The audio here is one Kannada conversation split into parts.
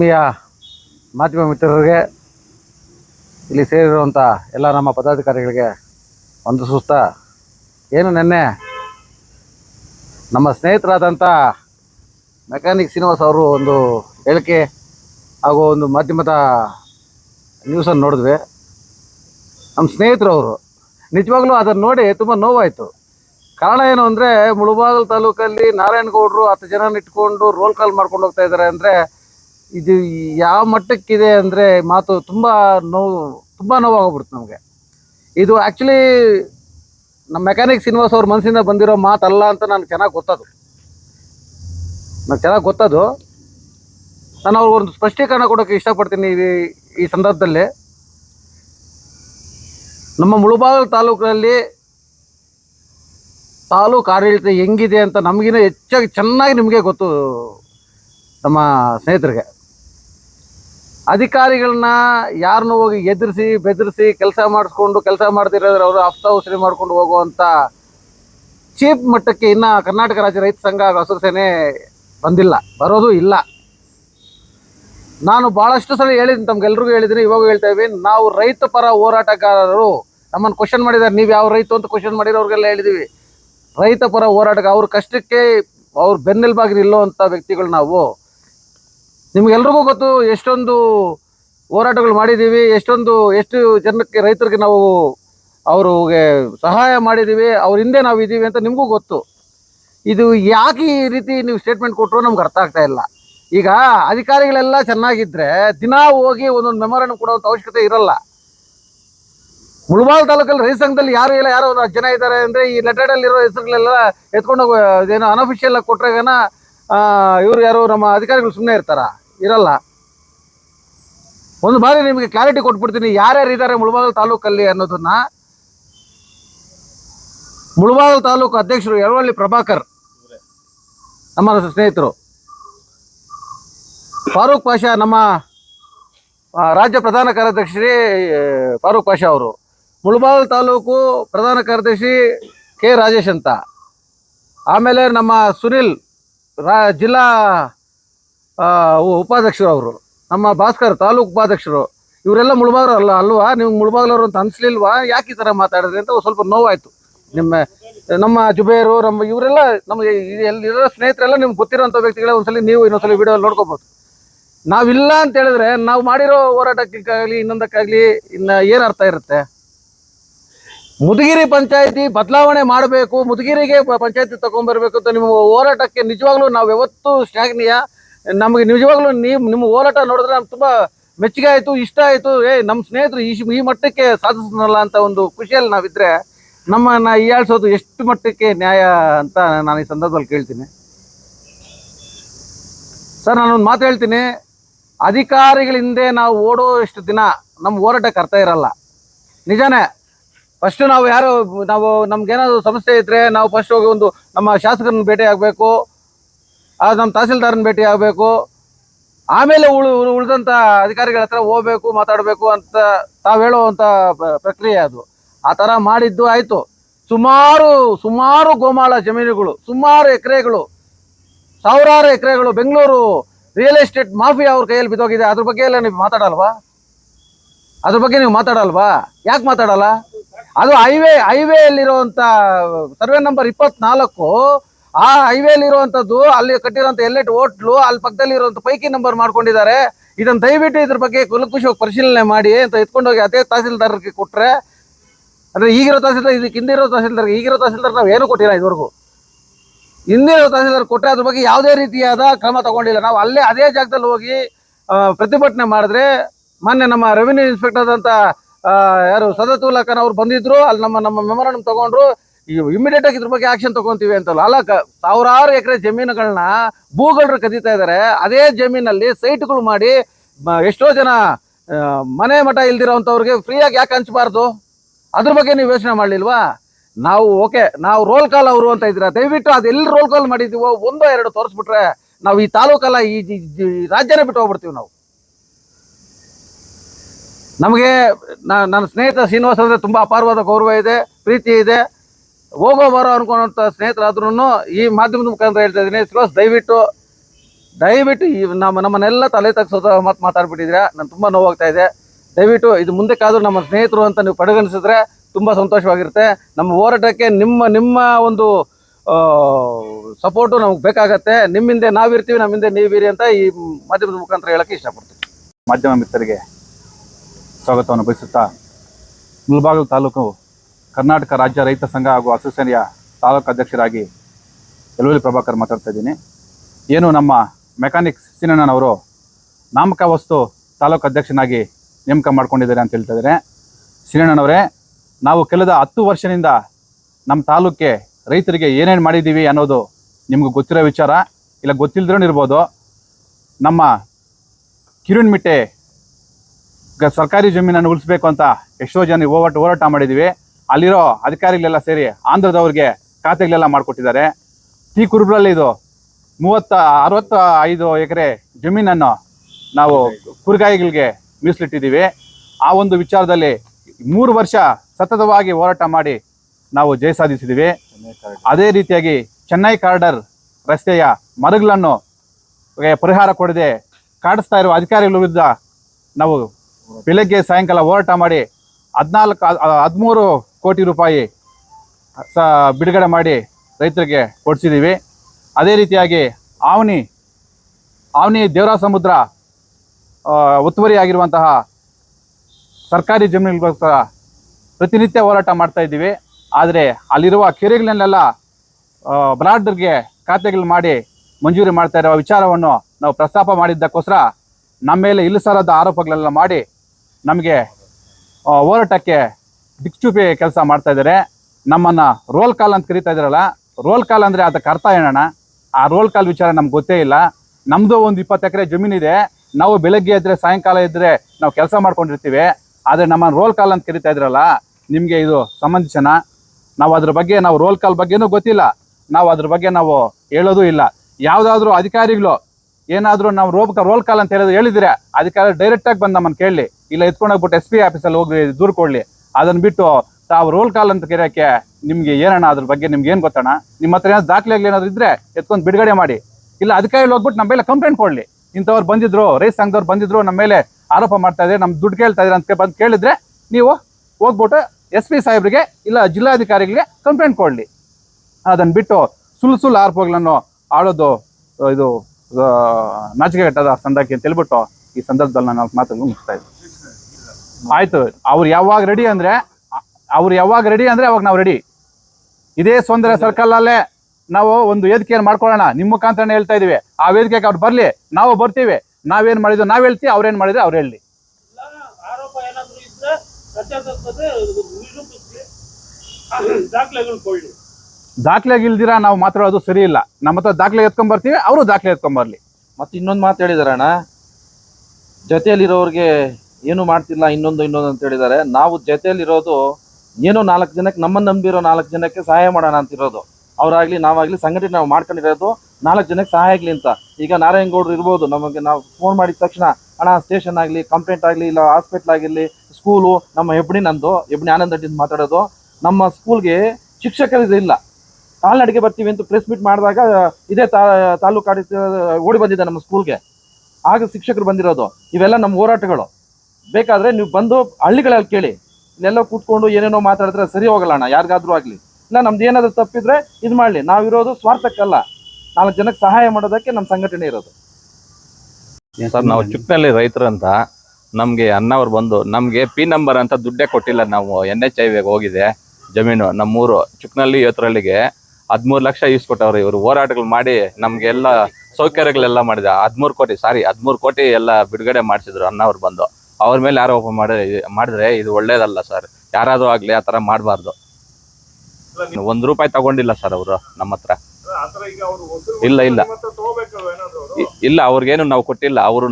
ಆತ್ಮೀಯ ಮಾಧ್ಯಮ ಮಿತ್ರರಿಗೆ ಇಲ್ಲಿ ಸೇರಿರುವಂಥ ಎಲ್ಲ ನಮ್ಮ ಪದಾಧಿಕಾರಿಗಳಿಗೆ ಒಂದು ಸುಸ್ತ ಏನು ನೆನ್ನೆ ನಮ್ಮ ಸ್ನೇಹಿತರಾದಂಥ ಮೆಕ್ಯಾನಿಕ್ ಶ್ರೀನಿವಾಸ್ ಅವರು ಒಂದು ಹೇಳಿಕೆ ಹಾಗೂ ಒಂದು ಮಾಧ್ಯಮದ ನ್ಯೂಸನ್ನು ನೋಡಿದ್ವಿ. ನಮ್ಮ ಸ್ನೇಹಿತರು ಅವರು. ನಿಜವಾಗ್ಲೂ ಅದನ್ನು ನೋಡಿ ತುಂಬ ನೋವಾಯಿತು. ಕಾರಣ ಏನು ಅಂದರೆ ಮುಳುಬಾಗಲ್ ತಾಲೂಕಲ್ಲಿ ನಾರಾಯಣಗೌಡರು ಹತ್ತು ಜನನ ಇಟ್ಕೊಂಡು ರೋಲ್ ಕಾಲ್ ಮಾಡ್ಕೊಂಡು ಹೋಗ್ತಾ ಇದ್ದಾರೆ ಅಂದರೆ ಇದು ಯಾವ ಮಟ್ಟಕ್ಕಿದೆ ಅಂದರೆ ಮಾತು ತುಂಬ ನೋವು, ತುಂಬ ನೋವಾಗ್ಬಿಡ್ತು ನಮಗೆ. ಇದು ಆ್ಯಕ್ಚುಲಿ ನಮ್ಮ ಮೆಕ್ಯಾನಿಕ್ ಶ್ರೀನಿವಾಸ್ ಅವ್ರ ಮನಸ್ಸಿಂದ ಬಂದಿರೋ ಮಾತಲ್ಲ ಅಂತ ನಾನು ಚೆನ್ನಾಗಿ ಗೊತ್ತದು. ನಾನು ಚೆನ್ನಾಗಿ ಗೊತ್ತದು. ನಾನು ಅವ್ರಿಗೆ ಒಂದು ಸ್ಪಷ್ಟೀಕರಣ ಕೊಡೋಕ್ಕೆ ಇಷ್ಟಪಡ್ತೀನಿ ಈ ಈ ಸಂದರ್ಭದಲ್ಲಿ. ನಮ್ಮ ಮುಳುಬಾಗಲ್ ತಾಲೂಕಿನಲ್ಲಿ ತಾಲೂಕು ಆಡಳಿತ ಹೆಂಗಿದೆ ಅಂತ ನಮಗಿನ ಹೆಚ್ಚಾಗಿ ಚೆನ್ನಾಗಿ ನಿಮಗೆ ಗೊತ್ತು, ನಮ್ಮ ಸ್ನೇಹಿತರಿಗೆ. ಅಧಿಕಾರಿಗಳನ್ನ ಯಾರನ್ನೂ ಹೋಗಿ ಎದುರಿಸಿ, ಬೆದರಿಸಿ ಕೆಲಸ ಮಾಡಿಸ್ಕೊಂಡು, ಕೆಲಸ ಮಾಡ್ತಿರೋದ್ರೆ ಅವರು ಹಫ್ತಾ ಉಸಿರಿ ಮಾಡ್ಕೊಂಡು ಹೋಗುವಂಥ ಚೀಪ್ ಮಟ್ಟಕ್ಕೆ ಇನ್ನು ಕರ್ನಾಟಕ ರಾಜ್ಯ ರೈತ ಸಂಘ ಹಾಗೂ ಹಸಿರು ಸೇನೆ ಬಂದಿಲ್ಲ, ಬರೋದು ಇಲ್ಲ. ನಾನು ಭಾಳಷ್ಟು ಸಲ ಹೇಳಿದ್ದೀನಿ ತಮ್ಗೆಲ್ರಿಗೂ ಹೇಳಿದ್ದೀನಿ, ಇವಾಗ ಹೇಳ್ತಾ ನಾವು ರೈತ ಪರ ಹೋರಾಟಗಾರರು ನಮ್ಮನ್ನು ಕ್ವಶನ್ ಮಾಡಿದ್ದಾರೆ, ನೀವು ಯಾವ ರೈತ ಅಂತ ಕ್ವಶನ್ ಮಾಡಿರೋರಿಗೆಲ್ಲ ಹೇಳಿದ್ದೀವಿ ರೈತ ಪರ ಹೋರಾಟಗಾರ, ಅವ್ರ ಕಷ್ಟಕ್ಕೆ ಅವ್ರ ಬೆನ್ನೆಲುಬಾಗಿ ಅಂಥ ವ್ಯಕ್ತಿಗಳು ನಾವು. ನಿಮ್ಗೆಲ್ರಿಗೂ ಗೊತ್ತು ಎಷ್ಟೊಂದು ಹೋರಾಟಗಳು ಮಾಡಿದ್ದೀವಿ, ಎಷ್ಟೊಂದು, ಎಷ್ಟು ಜನಕ್ಕೆ ರೈತರಿಗೆ ನಾವು ಅವ್ರಿಗೆ ಸಹಾಯ ಮಾಡಿದ್ದೀವಿ, ಅವ್ರ ಹಿಂದೆ ನಾವು ಇದ್ದೀವಿ ಅಂತ ನಿಮಗೂ ಗೊತ್ತು. ಇದು ಯಾಕೆ ಈ ರೀತಿ ನೀವು ಸ್ಟೇಟ್ಮೆಂಟ್ ಕೊಟ್ಟರು ನಮ್ಗೆ ಅರ್ಥ ಆಗ್ತಾ ಇಲ್ಲ. ಈಗ ಅಧಿಕಾರಿಗಳೆಲ್ಲ ಚೆನ್ನಾಗಿದ್ದರೆ ದಿನ ಹೋಗಿ ಒಂದೊಂದು ಮೆಮೊರನ್ನು ಕೊಡೋಂಥ ಅವಶ್ಯಕತೆ ಇರಲ್ಲ. ಮುಳಬಾಲ್ ತಾಲೂಕಲ್ಲಿ ರೈತ ಸಂಘದಲ್ಲಿ ಯಾರು ಇಲ್ಲ, ಯಾರೋ ಒಂದು ಜನ ಇದ್ದಾರೆ ಅಂದರೆ ಈ ಲೆಟರ್ಡಲ್ಲಿರೋ ಹೆಸರುಗಳೆಲ್ಲ ಎತ್ಕೊಂಡು ಹೋಗಿ ಅನಫಿಷಿಯಲ್ ಆಗಿ ಇವರು ಇವ್ರು ಯಾರು ನಮ್ಮ ಅಧಿಕಾರಿಗಳು ಸುಮ್ಮನೆ ಇರ್ತಾರ? ಇರಲ್ಲ. ಒಂದು ಬಾರಿ ನಿಮಗೆ ಕ್ಲಾರಿಟಿ ಕೊಟ್ಬಿಡ್ತೀನಿ. ಯಾರ್ಯಾರು ಇದ್ದಾರೆ ಮುಳಬಾಗಲ್ ತಾಲೂಕಲ್ಲಿ ಅನ್ನೋದನ್ನ. ಮುಳಬಾಗಲ್ ತಾಲೂಕು ಅಧ್ಯಕ್ಷರು ಯಳವಳ್ಳಿ ಪ್ರಭಾಕರ್. ನಮ್ಮ ಸ್ನೇಹಿತರು. ಫಾರೂಕ್ ಪಾಷ ನಮ್ಮ ರಾಜ್ಯ ಪ್ರಧಾನ ಕಾರ್ಯದರ್ಶಿ ಫಾರೂಕ್ ಪಾಷ ಅವರು. ಮುಳಬಾಗಲ್ ತಾಲೂಕು ಪ್ರಧಾನ ಕಾರ್ಯದರ್ಶಿ ಕೆ ರಾಜೇಶ್ ಅಂತ. ಆಮೇಲೆ ನಮ್ಮ ಸುನಿಲ್, ರಾ, ಜಿಲ್ಲಾ ಉಪಾಧ್ಯಕ್ಷರು ಅವರು. ನಮ್ಮ ಭಾಸ್ಕರ್, ತಾಲೂಕು ಉಪಾಧ್ಯಕ್ಷರು. ಇವರೆಲ್ಲ ಮುಳಬಾಗ್ರು ಅಲ್ಲ ಅಲ್ವಾ? ನೀವು ಮುಳುಬಾಗ್ಲವ್ರು ಅಂತ ಅನ್ಸ್ಲಿಲ್ವಾ? ಯಾಕೆ ಈ ಥರ ಮಾತಾಡಿದ್ರಿ ಅಂತ ಸ್ವಲ್ಪ ನೋವಾಯಿತು. ನಿಮ್ಮ, ನಮ್ಮ ಜುಬೇರು, ನಮ್ಮ ಇವರೆಲ್ಲ ನಮಗೆ ಎಲ್ಲಿರೋ ಸ್ನೇಹಿತರೆಲ್ಲ ನಿಮ್ಗೆ ಗೊತ್ತಿರೋಂಥ ವ್ಯಕ್ತಿಗಳೇ ಒಂದ್ಸಲಿ ನೀವು ಇನ್ನೊಂದ್ಸಲ ವಿಡಿಯೋ ನೋಡ್ಕೋಬೋದು. ನಾವಿಲ್ಲ ಅಂತ ಹೇಳಿದ್ರೆ ನಾವು ಮಾಡಿರೋ ಹೋರಾಟಕ್ಕಾಗಲಿ, ಇನ್ನೊಂದಕ್ಕಾಗಲಿ ಇನ್ನು ಏನು ಅರ್ಥ ಇರುತ್ತೆ? ಮುದುಗಿರಿ ಪಂಚಾಯತಿ ಬದಲಾವಣೆ ಮಾಡಬೇಕು, ಮುದುಗಿರಿಗೆ ಪಂಚಾಯತಿ ತಗೊಂಡ್ಬರ್ಬೇಕು ಅಂತ ನಿಮ್ಮ ಹೋರಾಟಕ್ಕೆ ನಿಜವಾಗ್ಲೂ ನಾವು ಯಾವತ್ತೂ ಶ್ಲಾಘನೀಯ. ನಮಗೆ ನಿಜವಾಗ್ಲೂ ನೀವು ನಿಮ್ಮ ಹೋರಾಟ ನೋಡಿದ್ರೆ ನಮ್ಗೆ ತುಂಬ ಮೆಚ್ಚುಗೆ ಆಯಿತು, ಇಷ್ಟ ಆಯಿತು. ಏ ನಮ್ಮ ಸ್ನೇಹಿತರು ಈ ಈ ಮಟ್ಟಕ್ಕೆ ಸಾಧಿಸಿದ್ನಲ್ಲ ಅಂತ ಒಂದು ಖುಷಿಯಲ್ಲಿ ನಾವಿದ್ರೆ ನಮ್ಮನ್ನ ಹೀಯಾಳ್ಸೋದು ಎಷ್ಟು ಮಟ್ಟಕ್ಕೆ ನ್ಯಾಯ ಅಂತ ನಾನು ಈ ಸಂದರ್ಭದಲ್ಲಿ ಕೇಳ್ತೀನಿ. ಸರ್ ನಾನೊಂದು ಮಾತು ಹೇಳ್ತೀನಿ. ಅಧಿಕಾರಿಗಳ ಹಿಂದೆ ನಾವು ಓಡೋ ಎಷ್ಟು ದಿನ ನಮ್ಮ ಹೋರಾಟಕ್ಕೆ ಅರ್ಥ ಇರಲ್ಲ. ನಿಜಾನೇ ಫಸ್ಟ್ ನಾವು ಯಾರು, ನಾವು ನಮ್ಗೇನಾದ್ರು ಸಮಸ್ಯೆ ಇದ್ರೆ ನಾವು ಫಸ್ಟ್ ಹೋಗಿ ಒಂದು ನಮ್ಮ ಶಾಸಕರನ್ನ ಭೇಟಿ ಆಗಬೇಕು ಅದು ನಮ್ಮ ತಹಸೀಲ್ದಾರನ ಭೇಟಿ ಆಗಬೇಕು. ಆಮೇಲೆ ಉಳು, ಉಳು- ಉಳಿದಂಥ ಅಧಿಕಾರಿಗಳ ಹತ್ರ ಹೋಗ್ಬೇಕು, ಮಾತಾಡಬೇಕು ಅಂತ ತಾವು ಹೇಳುವಂಥ ಪ್ರಕ್ರಿಯೆ ಅದು. ಆ ಥರ ಮಾಡಿದ್ದು ಆಯಿತು. ಸುಮಾರು ಸುಮಾರು ಗೋಮಾಳ ಜಮೀನುಗಳು, ಸುಮಾರು ಎಕರೆಗಳು, ಸಾವಿರಾರು ಎಕರೆಗಳು ಬೆಂಗಳೂರು ರಿಯಲ್ ಎಸ್ಟೇಟ್ ಮಾಫಿಯಾ ಅವ್ರ ಕೈಯಲ್ಲಿ ಬಿದ್ದೋಗಿದೆ. ಅದ್ರ ಬಗ್ಗೆ ಎಲ್ಲ ನೀವು ಮಾತಾಡಲ್ವಾ? ಅದ್ರ ಬಗ್ಗೆ ನೀವು ಮಾತಾಡಲ್ವಾ? ಯಾಕೆ ಮಾತಾಡಲ್ಲ? ಅದು ಹೈವೇ ಹೈವೇಯಲ್ಲಿರುವಂಥ ಸರ್ವೆ ನಂಬರ್ ಇಪ್ಪತ್ನಾಲ್ಕು ಆ ಹೈವೇ ಅಲ್ಲಿ ಕಟ್ಟಿರುವಂತ ಎಲ್ಲೆಟ್ ಹೋಟ್ಲು ಅಲ್ಲಿ ಪಕ್ಕದಲ್ಲಿ ಇರುವಂತ ಪೈಕಿ ನಂಬರ್ ಮಾಡ್ಕೊಂಡಿದ್ದಾರೆ. ಇದನ್ನ ದಯವಿಟ್ಟು ಇದ್ರ ಬಗ್ಗೆ ಕುಲಕುಶವಾಗಿ ಪರಿಶೀಲನೆ ಮಾಡಿ ಅಂತ ಎತ್ಕೊಂಡೋಗಿ ಅದೇ ತಹಸೀಲ್ದಾರ್ಗೆ ಕೊಟ್ರೆ, ಅಂದ್ರೆ ಈಗಿರೋ ತಹಸೀಲ್ದಾರ್, ಇದಕ್ಕೆ ಹಿಂದಿರೋ ತಹಸೀಲ್ದಾರ್ ಈಗಿರೋ ತಹಸೀಲ್ದಾರ್ ನಾವು ಏನು ಕೊಟ್ಟಿಲ್ಲ ಇದುವರೆಗೂ. ಹಿಂದಿರೋ ತಹಸೀಲ್ದಾರ್ ಕೊಟ್ಟರೆ ಅದ್ರ ಬಗ್ಗೆ ಯಾವುದೇ ರೀತಿಯಾದ ಕ್ರಮ ತಗೊಂಡಿಲ್ಲ. ನಾವು ಅಲ್ಲೇ ಅದೇ ಜಾಗದಲ್ಲಿ ಹೋಗಿ ಪ್ರತಿಭಟನೆ ಮಾಡಿದ್ರೆ, ಮೊನ್ನೆ ನಮ್ಮ ರೆವಿನ್ಯೂ ಇನ್ಸ್ಪೆಕ್ಟರ್ ಅಂತ ಯಾರು ಉಲ್ಲಾಖನ್ ಅವ್ರು ಬಂದಿದ್ರು, ಅಲ್ಲಿ ನಮ್ಮ ನಮ್ಮ ಮೆಮೊರಂಡಮ್ ತಗೊಂಡ್ರು ಇಮಿಡಿಯೇಟ್ ಆಗಿ ಇದ್ರ ಬಗ್ಗೆ ಆಕ್ಷನ್ ತಗೊಂತೀವಿ ಅಂತಲ್ಲ. ಅಲ್ಲ ಸಾವಿರಾರು ಎಕರೆ ಜಮೀನುಗಳನ್ನ ಭೂಗಳ್ರು ಕದೀತಾ ಇದ್ದಾರೆ ಅದೇ ಜಮೀನಲ್ಲಿ ಸೈಟ್ಗಳು ಮಾಡಿ ಎಷ್ಟೋ ಜನ ಮನೆ ಮಠ ಇಲ್ದಿರೋಂಥವ್ರಿಗೆ ಫ್ರೀಯಾಗಿ ಯಾಕೆ ಹಂಚಬಾರ್ದು? ಅದ್ರ ಬಗ್ಗೆ ನೀವು ಯೋಚನೆ ಮಾಡಲಿಲ್ವಾ? ನಾವು, ಓಕೆ, ನಾವು ರೋಲ್ ಕಾಲ್ ಅವರು ಅಂತ ಇದ್ದೀರಾ? ದಯವಿಟ್ಟು ಅದು ಎಲ್ಲಿ ರೋಲ್ ಕಾಲ್ ಮಾಡಿದ್ದೀವೋ, ಒಂದೋ ಎರಡು ತೋರಿಸ್ಬಿಟ್ರೆ ನಾವು ಈ ತಾಲೂಕಲ್ಲ ಈ ರಾಜ್ಯನೇ ಬಿಟ್ಟು ಹೋಗ್ಬಿಡ್ತೀವಿ ನಾವು. ನಮಗೆ ನನ್ನ ಸ್ನೇಹಿತ ಶ್ರೀನಿವಾಸ ಅಂದರೆ ತುಂಬ ಅಪಾರವಾದ ಗೌರವ ಇದೆ, ಪ್ರೀತಿ ಇದೆ. ಹೋಗೋ ಬರೋ ಅನ್ಕೊಂಡಂಥ ಸ್ನೇಹಿತರಾದ್ರೂ ಈ ಮಾಧ್ಯಮದ ಮುಖಾಂತರ ಹೇಳ್ತಾ ಇದ್ದೀನಿ. ದಯವಿಟ್ಟು ದಯವಿಟ್ಟು ಈ ನಮ್ಮ, ನಮ್ಮನ್ನೆಲ್ಲ ತಲೆ ತಗ್ಸೋದು ಮತ್ತೆ ಮಾತಾಡ್ಬಿಟ್ಟಿದ್ರೆ ನಾನು ತುಂಬ ನೋವಾಗ್ತಾ ಇದೆ. ದಯವಿಟ್ಟು ಇದು ಮುಂದಕ್ಕಾದರೂ ನಮ್ಮ ಸ್ನೇಹಿತರು ಅಂತ ನೀವು ಪರಿಗಣಿಸಿದ್ರೆ ತುಂಬ ಸಂತೋಷವಾಗಿರುತ್ತೆ. ನಮ್ಮ ಹೋರಾಟಕ್ಕೆ ನಿಮ್ಮ ನಿಮ್ಮ ಒಂದು ಸಪೋರ್ಟು ನಮಗೆ ಬೇಕಾಗತ್ತೆ. ನಿಮ್ಮಿಂದೆ ನಾವಿರ್ತೀವಿ ನಮ್ಮಿಂದೆ ನೀವಿರಿ ಅಂತ ಈ ಮಾಧ್ಯಮದ ಮುಖಾಂತರ ಹೇಳೋಕ್ಕೆ ಇಷ್ಟಪಡ್ತೀನಿ. ಮಾಧ್ಯಮ ಮಿತ್ರರಿಗೆ ಸ್ವಾಗತವನ್ನು ಬಯಸುತ್ತಾ ಮುಲ್ಬಾಗಲ್ ತಾಲೂಕು ಕರ್ನಾಟಕ ರಾಜ್ಯ ರೈತ ಸಂಘ ಹಾಗೂ ಅಸೋಸಿಯೇಷನ್ಯ ತಾಲೂಕು ಅಧ್ಯಕ್ಷರಾಗಿ ಯಲವಲಿ ಪ್ರಭಾಕರ್ ಮಾತಾಡ್ತಾ ಇದ್ದೀನಿ. ಏನು ನಮ್ಮ ಮೆಕ್ಯಾನಿಕ್ ಸಿನಣ್ಣನವರು ನಾಮಕ ವಸ್ತು ತಾಲೂಕು ಅಧ್ಯಕ್ಷನಾಗಿ ನೇಮಕ ಮಾಡ್ಕೊಂಡಿದ್ದಾರೆ ಅಂತ ಹೇಳ್ತಾ ಇದ್ದಾರೆ. ಸಿನಣ್ಣನವರೇ, ನಾವು ಕಳೆದ ಹತ್ತು ವರ್ಷದಿಂದ ನಮ್ಮ ತಾಲೂಕಿಗೆ ರೈತರಿಗೆ ಏನೇನು ಮಾಡಿದ್ದೀವಿ ಅನ್ನೋದು ನಿಮ್ಗೆ ಗೊತ್ತಿರೋ ವಿಚಾರ, ಇಲ್ಲ ಗೊತ್ತಿಲ್ಲದ್ರೂ ಇರ್ಬೋದು. ನಮ್ಮ ಕಿರುಣ್ಮಿಟ್ಟೆ ಮಿಟ್ಟೆ ಸರ್ಕಾರಿ ಜಮೀನನ್ನು ಉಳಿಸ್ಬೇಕು ಅಂತ ಎಷ್ಟೋ ಜನ ಹೋರಾಟ ಹೋರಾಟ ಮಾಡಿದ್ದೀವಿ. ಅಲ್ಲಿರೋ ಅಧಿಕಾರಿಗಳೆಲ್ಲ ಸೇರಿ ಆಂಧ್ರದವ್ರಿಗೆ ಖಾತೆಗಳೆಲ್ಲ ಮಾಡಿಕೊಟ್ಟಿದ್ದಾರೆ. ಟಿ ಕುರುಬ್ರಲ್ಲಿ ಇದು ಮೂವತ್ತ ಅರವತ್ತ ಐದು ಎಕರೆ ಜಮೀನನ್ನು ನಾವು ಕುರುಗಾಯಿಗಳಿಗೆ ಮೀಸಲಿಟ್ಟಿದ್ದೀವಿ. ಆ ಒಂದು ವಿಚಾರದಲ್ಲಿ ಮೂರು ವರ್ಷ ಸತತವಾಗಿ ಹೋರಾಟ ಮಾಡಿ ನಾವು ಜಯ ಸಾಧಿಸಿದ್ದೀವಿ. ಅದೇ ರೀತಿಯಾಗಿ ಚೆನ್ನೈ ಕಾರ್ಡರ್ ರಸ್ತೆಯ ಮರಗಳನ್ನು ಪರಿಹಾರ ಕೊಡದೆ ಕಾಡಿಸ್ತಾ ಇರುವ ಅಧಿಕಾರಿಗಳ ವಿರುದ್ಧ ನಾವು ಬೆಳಗ್ಗೆ ಸಾಯಂಕಾಲ ಹೋರಾಟ ಮಾಡಿ ಹದಿನಾಲ್ಕು, ಹದಿಮೂರು ಕೋಟಿ ರೂಪಾಯಿ, ಸ, ಬಿಡುಗಡೆ ಮಾಡಿ ರೈತರಿಗೆ ಕೊಡಿಸಿದ್ದೀವಿ ಅದೇ ರೀತಿಯಾಗಿ ಆವನಿ ಆವನಿ ದೇವರ ಸಮುದ್ರ ಒತ್ತುವರಿಯಾಗಿರುವಂತಹ ಒತ್ತುವರಿ ಸರ್ಕಾರಿ ಜಮೀನುಗಳಿಗೋಸ್ಕರ ಪ್ರತಿನಿತ್ಯ ಹೋರಾಟ ಮಾಡ್ತಾ ಇದ್ದೀವಿ. ಆದರೆ ಅಲ್ಲಿರುವ ಕೆರೆಗಳನ್ನೆಲ್ಲ ಬ್ರಾಡ್ಗೆ ಖಾತೆಗಳು ಮಾಡಿ ಮಂಜೂರಿ ಮಾಡ್ತಾ ಇರುವ ವಿಚಾರವನ್ನು ನಾವು ಪ್ರಸ್ತಾಪ ಮಾಡಿದ್ದಕ್ಕೋಸ್ಕರ ನಮ್ಮ ಮೇಲೆ ಇಲ್ಲಸರದ ಆರೋಪಗಳೆಲ್ಲ ಮಾಡಿ ನಮಗೆ ಹೋರಾಟಕ್ಕೆ ದಿಕ್ಚೂಪಿ ಕೆಲಸ ಮಾಡ್ತಾ ಇದ್ದಾರೆ ನಮ್ಮನ್ನು ರೋಲ್ ಕಾಲ್ ಅಂತ ಕರಿತಾ ಇದ್ದಾರಲ್ಲ ರೋಲ್ ಕಾಲ್ ಅಂದರೆ ಅದಕ್ಕೆ ಅರ್ಥ ಏನಣ್ಣ? ಆ ರೋಲ್ ಕಾಲ್ ವಿಚಾರ ನಮ್ಗೆ ಗೊತ್ತೇ ಇಲ್ಲ. ನಮ್ಮದು ಒಂದು ಇಪ್ಪತ್ತು ಎಕರೆ ಜಮೀನಿದೆ ನಾವು ಬೆಳಗ್ಗೆ ಇದ್ದರೆ ಸಾಯಂಕಾಲ ಇದ್ದರೆ ನಾವು ಕೆಲಸ ಮಾಡ್ಕೊಂಡಿರ್ತೀವಿ. ಆದರೆ ನಮ್ಮನ್ನು ರೋಲ್ ಕಾಲ್ ಅಂತ ಕರಿತಾ ಇದ್ರಲ್ಲ, ನಿಮಗೆ ಇದು ಸಂಬಂಧಿಸನ ನಾವು ಅದ್ರ ಬಗ್ಗೆ, ನಾವು ರೋಲ್ ಕಾಲ್ ಬಗ್ಗೆನೂ ಗೊತ್ತಿಲ್ಲ. ನಾವು ಅದ್ರ ಬಗ್ಗೆ ನಾವು ಹೇಳೋದು ಇಲ್ಲ. ಯಾವುದಾದ್ರೂ ಅಧಿಕಾರಿಗಳು ಏನಾದರೂ ನಾವು ರೋಲ್ ರೋಲ್ ಕಾಲ್ ಅಂತ ಹೇಳೋದು ಹೇಳಿದ್ರೆ, ಅಧಿಕಾರಿ ಡೈರೆಕ್ಟಾಗಿ ಬಂದು ನಮ್ಮನ್ನು ಕೇಳಲಿ ಇಲ್ಲ ಎತ್ಕೊಂಡೋಗ್ಬಿಟ್ಟು ಎಸ್ ಪಿ ಆಫೀಸಲ್ಲಿ ಹೋಗಿ ದೂರು ಕೊಡಲಿ. ಅದನ್ನು ಬಿಟ್ಟು ತಾವು ರೋಲ್ ಕಾಲ್ ಅಂತ ಕರೆಯೋಕ್ಕೆ ನಿಮಗೆ ಏನಣ್ಣ ಅದ್ರ ಬಗ್ಗೆ ನಿಮ್ಗೆ ಏನು ಗೊತ್ತಣ್ಣ? ನಿಮ್ಮ ಹತ್ರ ಏನಾದ್ರು ದಾಖಲೆಗಳು ಏನಾದ್ರು ಇದ್ರೆ ಎತ್ಕೊಂಡು ಬಿಡುಗಡೆ ಮಾಡಿ. ಇಲ್ಲ ಅಧಿಕಾರಿಗಳು ಹೋಗ್ಬಿಟ್ಟು ನಮ್ಮ ಮೇಲೆ ಕಂಪ್ಲೇಂಟ್ ಕೊಡಲಿ. ಇಂಥವ್ರು ಬಂದಿದ್ರು ರೈಸ್ ಸಂಘದವ್ರು ಬಂದಿದ್ರು, ನಮ್ಮ ಮೇಲೆ ಆರೋಪ ಮಾಡ್ತಾ ಇದ್ದಾರೆ ನಮ್ಮ ದುಡ್ಡು ಕೇಳ್ತಾ ಇದ್ದಾರೆ ಅಂತ ಬಂದು ಕೇಳಿದ್ರೆ ನೀವು ಹೋಗ್ಬಿಟ್ಟು ಎಸ್ ಪಿ ಸಾಹೇಬ್ರಿಗೆ ಇಲ್ಲ ಜಿಲ್ಲಾಧಿಕಾರಿಗಳಿಗೆ ಕಂಪ್ಲೇಂಟ್ ಕೊಡಲಿ. ಅದನ್ನು ಬಿಟ್ಟು ಸುಳ್ಳು ಸುಳ್ಳು ಆರೋಪಗಳನ್ನು ಆಳೋದು ಇದು ನಾಚಿಕೆಗೆಟ್ಟದ ಸಂದಕ್ಕೆ ಅಂತ ಹೇಳ್ಬಿಟ್ಟು ಈ ಸಂದರ್ಭದಲ್ಲಿ ನಾನು ಮಾತನ್ನು ಮುಗಿಸ್ತಾ ಇದ್ದೀನಿ. ಆಯ್ತು. ಅವ್ರು ಯಾವಾಗ ರೆಡಿ ಅಂದ್ರೆ ಅವ್ರು ಯಾವಾಗ ರೆಡಿ ಅಂದ್ರೆ ಅವಾಗ ನಾವು ರೆಡಿ ಇದೇ ಸೌಂದರ್ಯ ಸರ್ಕಲ್ ಅಲ್ಲೇ ನಾವು ಒಂದು ವೇದಿಕೆಯನ್ನು ಮಾಡ್ಕೊಳ್ಳೋಣ. ನಿಮ್ಮ ಮುಖಾಂತರನೇ ಹೇಳ್ತಾ ಇದೀವಿ. ಆ ವೇದಿಕೆಗೆ ಅವ್ರು ಬರ್ಲಿ. ನಾವು ಬರ್ತೀವಿ. ನಾವೇನ್ ಮಾಡಿದ್ರು ನಾವ್ ಹೇಳ್ತೀವಿ ಅವ್ರೇನ್ ಮಾಡಿದ್ರೆ ಅವ್ರು ಹೇಳಿ. ದಾಖಲೆ ಇಲ್ದಿರ ನಾವು ಮಾತಾಡೋದು ಸರಿ ಇಲ್ಲ. ನಮ್ಮ ಹತ್ರ ದಾಖಲೆ ಎತ್ಕೊಂಡ್ ಬರ್ತೀವಿ ಅವರು ದಾಖಲೆ ಎತ್ಕೊಂಡ್ ಬರ್ಲಿ. ಮತ್ತೆ ಇನ್ನೊಂದು ಮಾತು ಹೇಳಿದಾರಣ್ಣ ಜೊತೆಯಲ್ಲಿರೋರಿಗೆ ಏನು ಮಾಡ್ತಿಲ್ಲ, ಇನ್ನೊಂದು ಇನ್ನೊಂದು ಅಂತ ಹೇಳಿದ್ದಾರೆ. ನಾವು ಜೊತೆಯಲ್ಲಿರೋದು ಏನೋ ನಾಲ್ಕು ಜನಕ್ಕೆ, ನಮ್ಮನ್ನು ನಂಬಿರೋ ನಾಲ್ಕು ಜನಕ್ಕೆ ಸಹಾಯ ಮಾಡೋಣ ಅಂತಿರೋದು ಅವರಾಗ್ಲಿ, ನಾವಾಗ್ಲಿ ಸಂಘಟನೆ ನಾವು ಮಾಡ್ಕೊಂಡಿರೋದು ನಾಲ್ಕು ಜನಕ್ಕೆ ಸಹಾಯ ಆಗ್ಲಿ ಅಂತ. ಈಗ ನಾರಾಯಣಗೌಡರು ಇರ್ಬೋದು, ನಮಗೆ ನಾವು ಫೋನ್ ಮಾಡಿದ ತಕ್ಷಣ, ಅಣ್ಣ ಸ್ಟೇಷನ್ ಆಗಲಿ ಕಂಪ್ಲೇಂಟ್ ಆಗಲಿ, ಇಲ್ಲ ಹಾಸ್ಪಿಟ್ಲ್ ಆಗಿರಲಿ ಸ್ಕೂಲು ನಮ್ಮ ಹೆಬ್ಣಿ ನಂದು ಹೆಬ್ಣಿ ಆನಂದ್ ಅಡ್ಡಿಂದ ಮಾತಾಡೋದು. ನಮ್ಮ ಸ್ಕೂಲ್ಗೆ ಶಿಕ್ಷಕರು ಇಲ್ಲ. ಕಾಲ್ನಡಿಗೆ ಬರ್ತೀವಿ ಅಂತ ಪ್ರೆಸ್ ಮೀಟ್ ಮಾಡಿದಾಗ ಇದೇ ತಾ, ತಾಲೂಕು ಓಡಿ ಬಂದಿದೆ ನಮ್ಮ ಸ್ಕೂಲ್ಗೆ ಆಗ ಶಿಕ್ಷಕರು ಬಂದಿರೋದು. ಇವೆಲ್ಲ ನಮ್ಮ ಹೋರಾಟಗಳು. ಬೇಕಾದ್ರೆ ನೀವು ಬಂದು ಹಳ್ಳಿಗಳಲ್ಲಿ ಕೇಳಿ. ಇಲ್ಲೆಲ್ಲೋ ಕೂತ್ಕೊಂಡು ಏನೇನೋ ಮಾತಾಡಿದ್ರೆ ಸರಿ ಹೋಗಲ್ಲ ಅಣ್ಣ, ಯಾರಿಗಾದ್ರೂ ಆಗಲಿ. ಇಲ್ಲ, ನಮ್ದು ಏನಾದರೂ ತಪ್ಪಿದ್ರೆ ಇದು ಮಾಡ್ಲಿ. ನಾವಿರೋದು ಸ್ವಾರ್ಥಕ್ಕಲ್ಲ. ನಾಲ್ಕು ಜನಕ್ಕೆ ಸಹಾಯ ಮಾಡೋದಕ್ಕೆ ನಮ್ಮ ಸಂಘಟನೆ ಇರೋದು. ಸರ್, ನಾವು ಚುಕ್ನಲ್ಲಿ ರೈತರಂತ ನಮಗೆ ಅಣ್ಣವ್ರು ಬಂದು ನಮಗೆ ಪಿ ನಂಬರ್ ಅಂತ ದುಡ್ಡೇ ಕೊಟ್ಟಿಲ್ಲ. ನಾವು ಎನ್ ಎಚ್ ಐವಿಗೆ ಹೋಗಿದೆ. ಜಮೀನು ನಮ್ಮೂರು ಚುಕ್ನಲ್ಲಿ ಇವತ್ತರಲ್ಲಿಗೆ ಹದಿಮೂರು ಲಕ್ಷ ಈಸ್ಕೊಟ್ಟವ್ರು ಇವರು. ಹೋರಾಟಗಳು ಮಾಡಿ ನಮಗೆಲ್ಲ ಸೌಕರ್ಯಗಳೆಲ್ಲ ಮಾಡಿದ. ಹದಿಮೂರು ಕೋಟಿ ಸಾರಿ ಹದಿಮೂರು ಕೋಟಿ ಎಲ್ಲ ಬಿಡುಗಡೆ ಮಾಡಿಸಿದ್ರು ಅಣ್ಣವ್ರು ಬಂದು. ಅವ್ರ ಮೇಲೆ ಆರೋಪ ಮಾಡಿ ಮಾಡಿದ್ರೆ ಇದು ಒಳ್ಳೇದಲ್ಲ ಸರ್. ಯಾರಾದ್ರೂ ಆಗ್ಲಿ ಆ ಥರ ಮಾಡಬಾರ್ದು. ಒಂದು ರೂಪಾಯಿ ತಗೊಂಡಿಲ್ಲ ಸರ್ ಅವರು ನಮ್ಮ ಹತ್ರ. ಇಲ್ಲ ಇಲ್ಲ. ಇಲ್ಲ ಅವ್ರಿಗೇನು ನಾವು ಕೊಟ್ಟಿಲ್ಲ. ಅವರು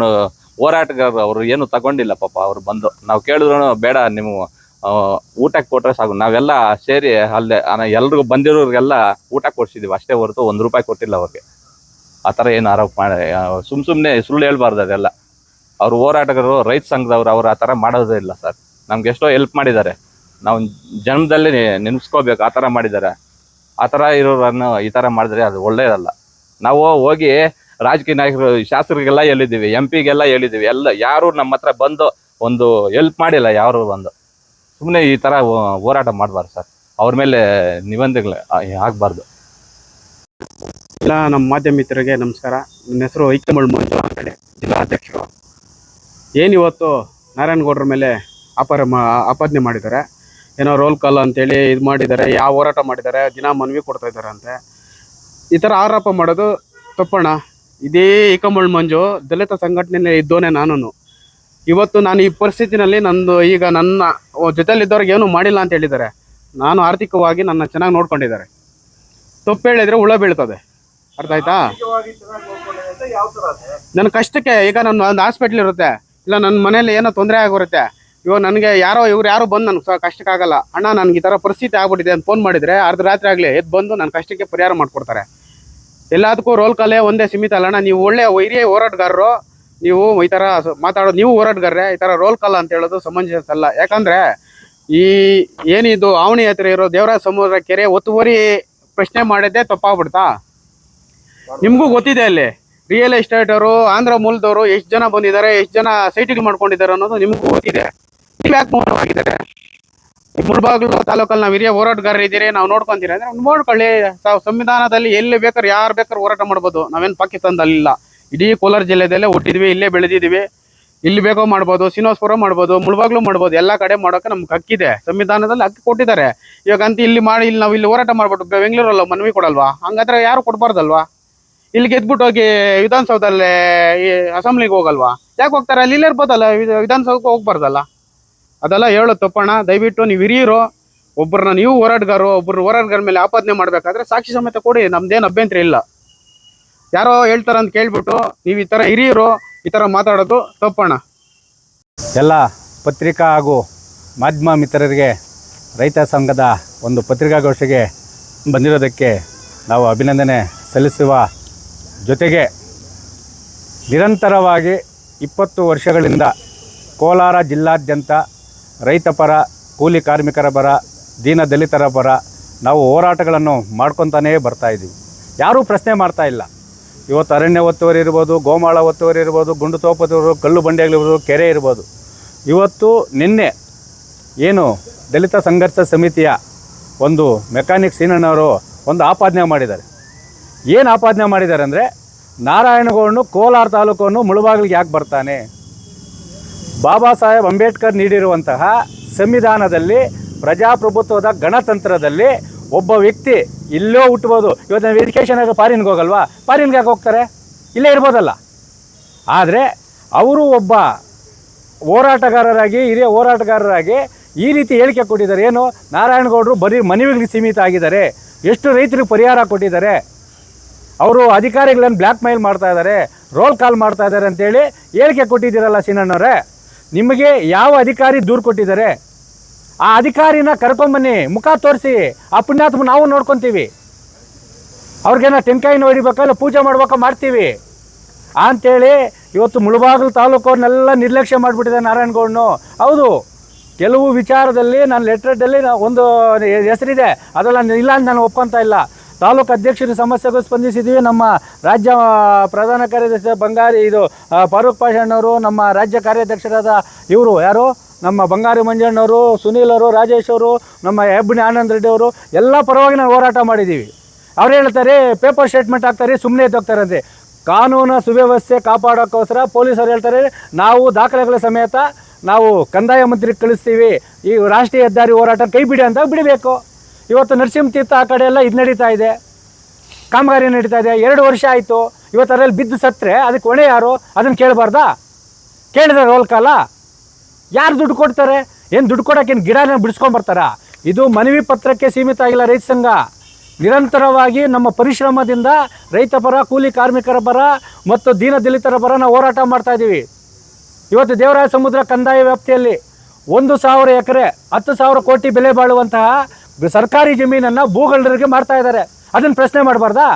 ಹೋರಾಟಗಾರರು ಅವರು ಏನು ತಗೊಂಡಿಲ್ಲ ಪಾಪ ಅವ್ರು ಬಂದು. ನಾವು ಕೇಳಿದ್ರು ಬೇಡ ನೀವು ಊಟಕ್ಕೆ ಕೊಟ್ಟರೆ ಸಾಕು. ನಾವೆಲ್ಲ ಸೇರಿ ಅಲ್ಲೇ ಎಲ್ರಿಗೂ ಬಂದಿರೋರಿಗೆಲ್ಲ ಊಟ ಕೊಡ್ಸಿದೀವಿ. ಅಷ್ಟೇ ಹೊರತು ಒಂದು ರೂಪಾಯಿ ಕೊಟ್ಟಿಲ್ಲ ಅವ್ರಿಗೆ. ಆ ಥರ ಏನು ಆರೋಪ ಮಾಡಿ ಸುಮ್ಮ ಸುಮ್ ಸುಮ್ಮನೆ ಸುಳ್ಳು ಹೇಳ್ಬಾರ್ದು ಅದೆಲ್ಲ. ಅವ್ರು ಹೋರಾಟಗಾರರು, ರೈತ ಸಂಘದವ್ರು ಅವ್ರು ಆ ಥರ ಮಾಡೋದೇ ಇಲ್ಲ ಸರ್. ನಮ್ಗೆ ಎಷ್ಟೋ ಹೆಲ್ಪ್ ಮಾಡಿದ್ದಾರೆ. ನಾವು ಜನ್ಮದಲ್ಲಿ ನೆನೆಸ್ಕೋಬೇಕು ಆ ಥರ ಮಾಡಿದ್ದಾರೆ. ಆ ಥರ ಇರೋರನ್ನು ಈ ಥರ ಮಾಡಿದ್ರೆ ಅದು ಒಳ್ಳೇದಲ್ಲ. ನಾವು ಹೋಗಿ ರಾಜಕೀಯ ನಾಯಕರು, ಶಾಸಕರಿಗೆಲ್ಲ ಹೇಳಿದ್ದೀವಿ ಎಂ ಪಿಗೆಲ್ಲ ಹೇಳಿದ್ದೀವಿ, ಎಲ್ಲ ಯಾರು ನಮ್ಮ ಹತ್ರ ಬಂದು ಒಂದು ಹೆಲ್ಪ್ ಮಾಡಿಲ್ಲ, ಯಾರು ಬಂದು. ಸುಮ್ಮನೆ ಈ ತರ ಹೋರಾಟ ಮಾಡಬಾರ್ದು ಸರ್. ಅವ್ರ ಮೇಲೆ ನಿಬಂಧನೆಗಳು ಆಗಬಾರ್ದು. ಎಲ್ಲ ನಮ್ಮ ಮಾಧ್ಯಮ ಮಿತ್ರರಿಗೆ ನಮಸ್ಕಾರ. ನನ್ನ ಹೆಸರು ಐಕಮಳ್ ಮಂಜು ಅಂತೇಳಿ ಜಿಲ್ಲಾಧ್ಯಕ್ಷರು. ಏನಿವತ್ತು ನಾರಾಯಣಗೌಡರ ಮೇಲೆ ಅಪರ ಮಾ ಆಪಾದನೆ ಮಾಡಿದ್ದಾರೆ? ಏನೋ ರೋಲ್ ಕಾಲ್ ಅಂತೇಳಿ ಇದು ಮಾಡಿದ್ದಾರೆ ಯಾವ ಹೋರಾಟ ಮಾಡಿದ್ದಾರೆ ದಿನ ಮನವಿ ಕೊಡ್ತಾ ಇದ್ದಾರೆ ಅಂತೆ ಈ ಥರ ಆರೋಪ ಮಾಡೋದು ತಪ್ಪಣ್ಣ ಇದೇ ಏಕಮಳ್ ಮಂಜು ದಲಿತ ಸಂಘಟನೆ ಇದ್ದೋನೆ ನಾನು ಇವತ್ತು ನಾನು ಈ ಪರಿಸ್ಥಿತಿನಲ್ಲಿ ನಂದು ಈಗ ನನ್ನ ಜೊತೆಯಲ್ಲಿದ್ದವ್ರಿಗೆ ಏನು ಮಾಡಿಲ್ಲ ಅಂತ ಹೇಳಿದ್ದಾರೆ. ನಾನು ಆರ್ಥಿಕವಾಗಿ ನನ್ನ ಚೆನ್ನಾಗಿ ನೋಡ್ಕೊಂಡಿದ್ದಾರೆ. ತಪ್ಪು ಹೇಳಿದ್ರೆ ಹುಳ ಬೀಳ್ತದೆ. ಅರ್ಥ ಆಯ್ತಾ? ನನ್ನ ಕಷ್ಟಕ್ಕೆ ಈಗ ನನ್ನ ಒಂದು ಹಾಸ್ಪಿಟ್ಲ್ ಇರುತ್ತೆ. ಇಲ್ಲ ನನ್ನ ಮನೇಲಿ ಏನೋ ತೊಂದರೆ ಆಗಿರುತ್ತೆ. ಇವಾಗ ನನಗೆ ಯಾರೋ, ಇವ್ರು ಯಾರು ಬಂದು ನನಗೆ ಕಷ್ಟಕ್ಕಾಗಲ್ಲ ಅಣ್ಣ ನನಗೆ ಈ ಥರ ಪರಿಸ್ಥಿತಿ ಆಗ್ಬಿಟ್ಟಿದೆ ಅಂತ ಫೋನ್ ಮಾಡಿದರೆ ಅರ್ಧ ರಾತ್ರಿ ಆಗಲಿ ಎದ್ದು ಬಂದು ನನ್ನ ಕಷ್ಟಕ್ಕೆ ಪರಿಹಾರ ಮಾಡಿಕೊಡ್ತಾರೆ. ಎಲ್ಲದಕ್ಕೂ ರೋಲ್ ಕಾಲೇ ಒಂದೇ ಸೀಮಿತ ಅಲ್ಲ ಅಣ್ಣ. ನೀವು ಒಳ್ಳೆ ಹಿರಿಯ ಹೋರಾಟಗಾರರು, ನೀವು ಈ ಥರ ಮಾತಾಡೋದು ನೀವು ಹೋರಾಟಗಾರ್ರೆ, ಈ ಥರ ರೋಲ್ ಕಾಲ್ ಅಂತ ಹೇಳೋದು ಸಮಂಜಸ ಅಲ್ಲ. ಯಾಕಂದರೆ ಈ ಏನಿದು ಆವಣಿ ಹತ್ತಿರ ಇರೋ ದೇವರಾಜ ಸಮುದ್ರ ಕೆರೆ ಒತ್ತುವರಿ ಪ್ರಶ್ನೆ ಮಾಡಿದ್ದೆ ತಪ್ಪಾಗ್ಬಿಡ್ತಾ? ನಿಮಗೂ ಗೊತ್ತಿದೆ ಅಲ್ಲಿ. ರಿಯಲ್ ಎಸ್ಟೇಟ್ ಅವರು, ಆಂಧ್ರ ಮೂಲದವರು, ಎಷ್ಟು ಜನ ಬಂದಿದ್ದಾರೆ, ಎಷ್ಟು ಜನ ಸೈಟಿಗೆ ಮಾಡ್ಕೊಂಡಿದ್ದಾರೆ ಅನ್ನೋದು ನಿಮಗೂ ಗೊತ್ತಿದೆ. ನೀವು ಯಾಕೆ ಮೌನವಾಗಿದ್ದಾರೆ ಮುಳ್ಬಾಗ್ಲು ತಾಲೂಕಲ್ಲಿ ನಾವು ಹಿರಿಯ ಹೋರಾಟಗಾರರು ಇದ್ದೀರಿ, ನಾವು ನೋಡ್ಕೊಂತೀರಿ. ಅಂದ್ರೆ ನೋಡ್ಕೊಳ್ಳಿ, ತಾವು ಸಂವಿಧಾನದಲ್ಲಿ ಎಲ್ಲಿ ಬೇಕಾದ್ರೆ, ಯಾರು ಬೇಕಾದ್ರೆ ಹೋರಾಟ ಮಾಡ್ಬೋದು. ನಾವೇನು ಪಾಕಿಸ್ತಾನದಲ್ಲಿ ಇಲ್ಲ ಇಡೀ ಕೋಲಾರ ಜಿಲ್ಲೆದಲ್ಲೇ ಹುಟ್ಟಿದ್ವಿ, ಇಲ್ಲೇ ಬೆಳೆದಿದ್ದೀವಿ. ಇಲ್ಲಿ ಬೇಕೋ ಮಾಡ್ಬೋದು ಸಿನೋಸ್ಪುರ ಮಾಡ್ಬೋದು ಮುಳ್ಬಾಗ್ಲು ಮಾಡ್ಬೋದು, ಎಲ್ಲ ಕಡೆ ಮಾಡೋಕೆ ನಮ್ಗೆ ಹಕ್ಕಿದೆ. ಸಂವಿಧಾನದಲ್ಲಿ ಹಕ್ಕಿ ಕೊಟ್ಟಿದ್ದಾರೆ. ಇವಾಗ ಅಂತ ಇಲ್ಲಿ ಮಾಡಿ, ಇಲ್ಲಿ ನಾವು ಇಲ್ಲಿ ಹೋರಾಟ ಮಾಡ್ಬಿಟ್ಟು ಬೆಂಗಳೂರಲ್ಲ ಮನವಿ ಕೊಡಲ್ವಾ? ಹಂಗಾದ್ರೆ ಯಾರು ಕೊಡ್ಬಾರ್ದಲ್ವಾ? ಇಲ್ಲಿ ಗೆದ್ಬಿಟ್ಟು ಹೋಗಿ ವಿಧಾನಸೌಧಲ್ಲೇ ಅಸೆಂಬ್ಲಿಗೆ ಹೋಗಲ್ವಾ? ಯಾಕೆ ಹೋಗ್ತಾರೆ? ಅಲ್ಲಿ ಇರ್ಬೋದಲ್ಲ, ವಿಧ- ವಿಧಾನಸೌಧಕ್ಕೆ ಹೋಗ್ಬಾರ್ದಲ್ಲ. ಅದೆಲ್ಲ ಹೇಳೋ ತಪ್ಪಣ್ಣ. ದಯವಿಟ್ಟು ನೀವು ಹಿರಿಯರು ಒಬ್ಬರನ್ನ ನೀವು ಹೋರಾಟಗಾರರು ಒಬ್ಬರು ಹೋರಾಟಗಾರ ಮೇಲೆ ಆಪಾದನೆ ಮಾಡಬೇಕಾದ್ರೆ ಸಾಕ್ಷಿ ಸಮೇತ ಕೊಡಿ. ನಮ್ದೇನು ಅಭ್ಯಂತರ ಇಲ್ಲ. ಯಾರೋ ಹೇಳ್ತಾರಂತ ಕೇಳ್ಬಿಟ್ಟು ನೀವು ಈ ಥರ ಹಿರಿಯರು, ಈ ಥರ ಮಾತಾಡೋದು ತಪ್ಪಣ್ಣ. ಎಲ್ಲ ಪತ್ರಿಕಾ ಹಾಗೂ ಮಾಧ್ಯಮ ಮಿತ್ರರಿಗೆ, ರೈತ ಸಂಘದ ಒಂದು ಪತ್ರಿಕಾಗೋಷ್ಠಿಗೆ ಬಂದಿರೋದಕ್ಕೆ ನಾವು ಅಭಿನಂದನೆ ಸಲ್ಲಿಸುವ ಜೊತೆಗೆ ನಿರಂತರವಾಗಿ ಇಪ್ಪತ್ತು ವರ್ಷಗಳಿಂದ ಕೋಲಾರ ಜಿಲ್ಲಾದ್ಯಂತ ರೈತಪರ ಕೂಲಿ ಕಾರ್ಮಿಕರ ಪರ, ದೀನ ದಲಿತರ ಪರ ನಾವು ಹೋರಾಟಗಳನ್ನು ಮಾಡ್ಕೊತಾನೇ ಬರ್ತಾಯಿದ್ದೀವಿ ಯಾರೂ ಪ್ರಶ್ನೆ ಮಾಡ್ತಾ ಇಲ್ಲ. ಇವತ್ತು ಅರಣ್ಯ ಒತ್ತುವರಿ ಇರ್ಬೋದು, ಗೋಮಾಳ ಒತ್ತುವರಿ ಇರ್ಬೋದು, ಗುಂಡು ತೋಪದವರು ಕಲ್ಲು ಬಂಡೆಗಳಿರ್ಬೋದು ಕೆರೆ ಇರ್ಬೋದು. ಇವತ್ತು ನಿನ್ನೆ ಏನು ದಲಿತ ಸಂಘರ್ಷ ಸಮಿತಿಯ ಒಂದು ಮೆಕ್ಯಾನಿಕ್ ಸೀನಣ್ಣವರು ಒಂದು ಆಪಾದನೆ ಮಾಡಿದ್ದಾರೆ. ಏನು ಆಪಾದನೆ ಮಾಡಿದ್ದಾರೆ ಅಂದರೆ ನಾರಾಯಣಗೌಡನು ಕೋಲಾರ ತಾಲೂಕನ್ನು ಮುಳುಬಾಗಿಲಿಗೆ ಯಾಕೆ ಬರ್ತಾನೆ? ಬಾಬಾ ಸಾಹೇಬ್ ಅಂಬೇಡ್ಕರ್ ನೀಡಿರುವಂತಹ ಸಂವಿಧಾನದಲ್ಲಿ, ಪ್ರಜಾಪ್ರಭುತ್ವದ ಗಣತಂತ್ರದಲ್ಲಿ ಒಬ್ಬ ವ್ಯಕ್ತಿ ಇಲ್ಲೋ ಹುಟ್ಬೋದು ಇವತ್ತು ನಾವು ಎಜುಕೇಷನ್ ಆಗಿ ಫಾರಿನ್ಗೆ ಹೋಗಲ್ವಾ? ಫಾರಿನ್ಗೆ ಯಾಕೆ ಹೋಗ್ತಾರೆ? ಇಲ್ಲೇ ಇರ್ಬೋದಲ್ಲ. ಆದರೆ ಅವರು ಒಬ್ಬ ಹೋರಾಟಗಾರರಾಗಿ, ಹಿರಿಯ ಹೋರಾಟಗಾರರಾಗಿ ಈ ರೀತಿ ಹೇಳಿಕೆ ಕೊಟ್ಟಿದ್ದಾರೆ. ಏನು? ನಾರಾಯಣಗೌಡರು ಬರೀ ಮನವಿಗಳಿಗೆ ಸೀಮಿತ ಆಗಿದ್ದಾರೆ. ಎಷ್ಟು ರೈತರಿಗೆ ಪರಿಹಾರ ಕೊಟ್ಟಿದ್ದಾರೆ? ಅವರು ಅಧಿಕಾರಿಗಳನ್ನು ಬ್ಲ್ಯಾಕ್ ಮೇಲ್ ಮಾಡ್ತಾ ಇದ್ದಾರೆ, ರೋಲ್ ಕಾಲ್ ಮಾಡ್ತಾ ಇದ್ದಾರೆ ಅಂತೇಳಿ ಹೇಳಿಕೆ ಕೊಟ್ಟಿದ್ದೀರಲ್ಲ ಸಿನಣ್ಣವರೇ. ನಿಮಗೆ ಯಾವ ಅಧಿಕಾರಿ ದೂರು ಕೊಟ್ಟಿದ್ದಾರೆ? ಆ ಅಧಿಕಾರಿನ ಕರ್ಕೊಂಬನ್ನಿ ಮುಖ ತೋರಿಸಿ, ಆ ಪುಣ್ಯಾತ್ಮ ನಾವು ನೋಡ್ಕೊತೀವಿ. ಅವ್ರಿಗೇನೋ ತೆಂಕಾಯಿನ ಹೊಡಿಬೇಕಾ ಇಲ್ಲ ಪೂಜೆ ಮಾಡ್ಬೇಕಾ ಮಾಡ್ತೀವಿ. ಅಂತೇಳಿ ಇವತ್ತು ಮುಳುಬಾಗಿಲು ತಾಲೂಕವ್ರನ್ನೆಲ್ಲ ನಿರ್ಲಕ್ಷ್ಯ ಮಾಡಿಬಿಟ್ಟಿದೆ ನಾರಾಯಣಗೌಡನು. ಹೌದು, ಕೆಲವು ವಿಚಾರದಲ್ಲಿ ನಾನು ಲೆಟ್ರದಲ್ಲಿ ಒಂದು ಹೆಸರಿದೆ. ಅದೆಲ್ಲ ಇಲ್ಲ ಅಂತ ನಾನು ಒಪ್ಪಂತ ಇಲ್ಲ. ತಾಲೂಕು ಅಧ್ಯಕ್ಷರ ಸಮಸ್ಯೆಗೂ ಸ್ಪಂದಿಸಿದ್ದೀವಿ ನಮ್ಮ ರಾಜ್ಯ ಪ್ರಧಾನ ಕಾರ್ಯದರ್ಶಿ ಬಂಗಾರಿ, ಇದು ಫಾರೂಕ್ ಪಾಷಣ್ಣವರು, ನಮ್ಮ ರಾಜ್ಯ ಕಾರ್ಯಾಧ್ಯಕ್ಷರಾದ ಇವರು ಯಾರು? ನಮ್ಮ ಬಂಗಾರಿ ಮಂಜಣ್ಣವರು ಸುನೀಲ್ ಅವರು ರಾಜೇಶ್ ಅವರು, ನಮ್ಮ ಹೆಬ್ಬಣಿ ಆನಂದ್ ರೆಡ್ಡಿ ಅವರು, ಎಲ್ಲ ಪರವಾಗಿ ನಾವು ಹೋರಾಟ ಮಾಡಿದ್ದೀವಿ ಅವ್ರು ಹೇಳ್ತಾರೆ, ಪೇಪರ್ ಸ್ಟೇಟ್ಮೆಂಟ್ ಹಾಕ್ತಾರೆ ಸುಮ್ಮನೆ ಎದ್ದೋಗ್ತಾರಂತೆ ಕಾನೂನು ಸುವ್ಯವಸ್ಥೆ ಕಾಪಾಡೋಕ್ಕೋಸ್ಕರ ಪೊಲೀಸರು ಹೇಳ್ತಾರೆ, ನಾವು ದಾಖಲೆಗಳ ಸಮೇತ ನಾವು ಕಂದಾಯ ಮಂತ್ರಿಗೆ ಕಳಿಸ್ತೀವಿ. ಈ ರಾಷ್ಟ್ರೀಯ ಹೆದ್ದಾರಿ ಹೋರಾಟ ಕೈ ಬಿಡಿ ಅಂತ ಬಿಡಬೇಕು. ಇವತ್ತು ನರಸಿಂಹ ತೀರ್ಥ ಆ ಕಡೆ ಎಲ್ಲ ಇದು ನಡೀತಾ ಇದೆ. ಕಾಮಗಾರಿ ನಡೀತಾ ಇದೆ. ಎರಡು ವರ್ಷ ಆಯಿತು. ಇವತ್ತು ಅದರಲ್ಲಿ ಬಿದ್ದು ಸತ್ತರೆ. ಅದಕ್ಕೆ ಹೊಣೆ ಯಾರು? ಅದನ್ನು ಕೇಳಬಾರ್ದಾ? ಕೇಳಿದ್ರೆ ರೋಲ್ ಕಾಲ ಯಾರು ದುಡ್ಡು ಕೊಡ್ತಾರೆ? ಏನು ದುಡ್ಡು ಕೊಡೋಕ್ಕೇನು ಗಿಡನ ಬಿಡಿಸ್ಕೊಂಬರ್ತಾರ ಇದು ಮನವಿ ಪತ್ರಕ್ಕೆ ಸೀಮಿತ ಆಗಿಲ್ಲ ರೈತ ಸಂಘ. ನಿರಂತರವಾಗಿ ನಮ್ಮ ಪರಿಶ್ರಮದಿಂದ ರೈತ ಪರ, ಕೂಲಿ ಕಾರ್ಮಿಕರ ಪರ ಮತ್ತು ದೀನ ದಲಿತರ ಪರ ನಾವು ಹೋರಾಟ ಮಾಡ್ತಾಯಿದ್ದೀವಿ ಇವತ್ತು ದೇವರಾಯ ಸಮುದ್ರ ಕಂದಾಯ ವ್ಯಾಪ್ತಿಯಲ್ಲಿ ಒಂದು ಸಾವಿರ ಎಕರೆ, ಹತ್ತು ಸಾವಿರ ಕೋಟಿ ಬೆಲೆ ಬಾಳುವಂತಹ ಸರ್ಕಾರಿ ಜಮೀನನ್ನು ಭೂಗಳ್ಳರಿಗೆ ಮಾಡ್ತಾ ಇದ್ದಾರೆ. ಅದನ್ನು ಪ್ರಶ್ನೆ ಮಾಡಬಾರ್ದಾ?